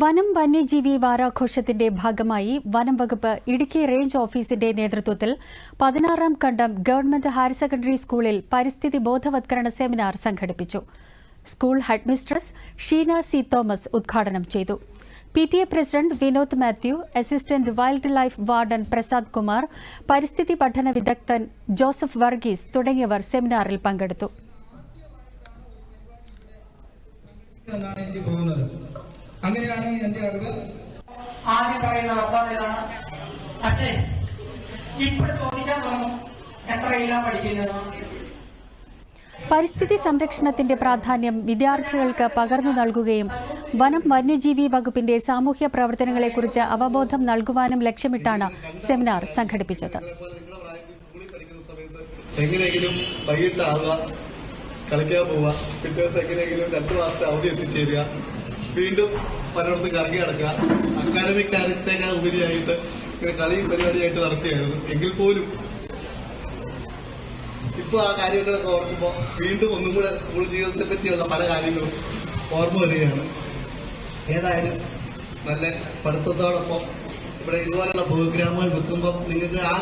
വനം വന്യജീവി വാരാഘോഷത്തിന്റെ ഭാഗമായി വനം വകുപ്പ് ഇടുക്കി റേഞ്ച് ഓഫീസിന്റെ നേതൃത്വത്തിൽ പതിനാറാം കണ്ടം ഗവൺമെന്റ് ഹയർ സെക്കൻഡറി സ്കൂളിൽ പരിസ്ഥിതി ബോധവത്കരണ സെമിനാർ സംഘടിപ്പിച്ചു. School headmistress Sheena C Thomas ഉദ്ഘാടനം ചെയ്തു. P T A president Vinod Mathew assistant wildlife warden Prasad Kumar പരിസ്ഥിതി പഠന വിദഗ്ധൻ ജോസഫ് വർഗീസ് തുടങ്ങിയവർ സെമിനാറിൽ പങ്കെടുത്തു. അങ്ങനെയാണ് എന്റെ അറിവ് ആദ്യം പറയുന്ന ഏതാണ്? അച്ഛൻ ഇപ്പോൾ ചോദിക്കാൻ തുടങ്ങും. എത്രയിലാണ് പഠിക്കുന്നത്? പരിസ്ഥിതി സംരക്ഷണത്തിന്റെ പ്രാധാന്യം വിദ്യാർത്ഥികൾക്ക് പകർന്നു നൽകുകയും വനം വന്യജീവി വകുപ്പിന്റെ സാമൂഹ്യ പ്രവർത്തനങ്ങളെക്കുറിച്ച് അവബോധം നൽകുവാനും ലക്ഷ്യമിട്ടാണ് സെമിനാർ സംഘടിപ്പിച്ചത്. എങ്ങനെയെങ്കിലും വൈകിട്ടാവുക കളിക്കാൻ പോവുക പിറ്റേ ദിവസം എങ്ങനെയെങ്കിലും രണ്ടു മാസത്തെ അവധി എത്തിച്ചേരുക വീണ്ടും പലയിടത്ത് കറങ്ങി നടക്കുക. അക്കാഡമിക് കാര്യത്തേക്കാൾ ഉപരിയായിട്ട് ഇങ്ങനെ കളി പരിപാടിയായിട്ട് നടത്തിയായിരുന്നു എങ്കിൽ പോലും ഇപ്പൊ ആ കാര്യങ്ങളൊക്കെ ഓർക്കുമ്പോൾ വീണ്ടും ഒന്നും കൂടെ സ്കൂൾ ജീവിതത്തെ പറ്റിയുള്ള പല കാര്യങ്ങളും ഓർമ്മ വരികയാണ്. ഏതായാലും നല്ല പഠിത്തത്തോടൊപ്പം ഇവിടെ ഇതുപോലുള്ള പ്രോഗ്രാമുകൾ വെക്കുമ്പോൾ നിങ്ങൾക്ക് ആ